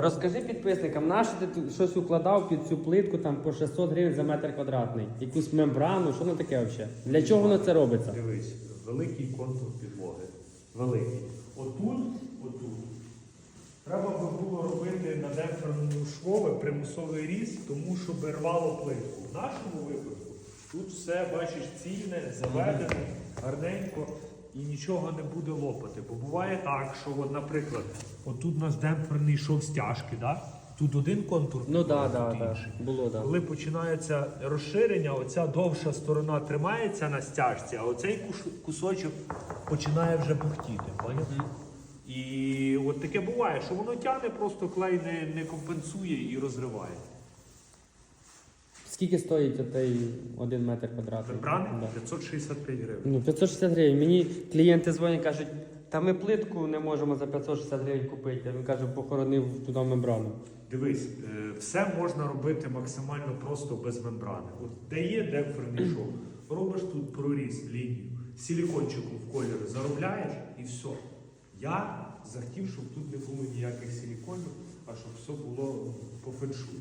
Розкажи підписникам, на що ти щось укладав під цю плитку там по 600 гривень за метр квадратний? Якусь мембрану, що воно таке взагалі? Для чого воно це робиться? Дивись, великий контур підлоги. Великий. Отут, отут. Треба би було робити на демпферному швове примусовий різ, тому що би рвало плитку. В нашому випадку тут все, бачиш, цільне, заведене, гарненько і нічого не буде лопати. Бо буває так, що, от, наприклад, отут у нас демпферний шов стяжки, да? тут один контур, Ну підлоги, да, тут да, інший. да. було так. Коли починається розширення, оця довша сторона тримається на стяжці, а оцей кусочок починає вже бухтіти. Поняв? І от таке буває, що воно тягне, просто клей не, не компенсує і розриває. Скільки стоїть отей один метр квадратний? Мембрани Да. 565 гривень. Ну, 560 гривень. Мені клієнти дзвонять, кажуть, та ми плитку не можемо за 560 гривень купити. Він каже, похоронив туди мембрану. Дивись, е, все можна робити максимально просто без мембрани. От де є демпферний шов, робиш тут проріз лінію, силікончику в кольори заробляєш і все. Я захотів, щоб тут не було ніяких силіконів, а щоб все було по феншую.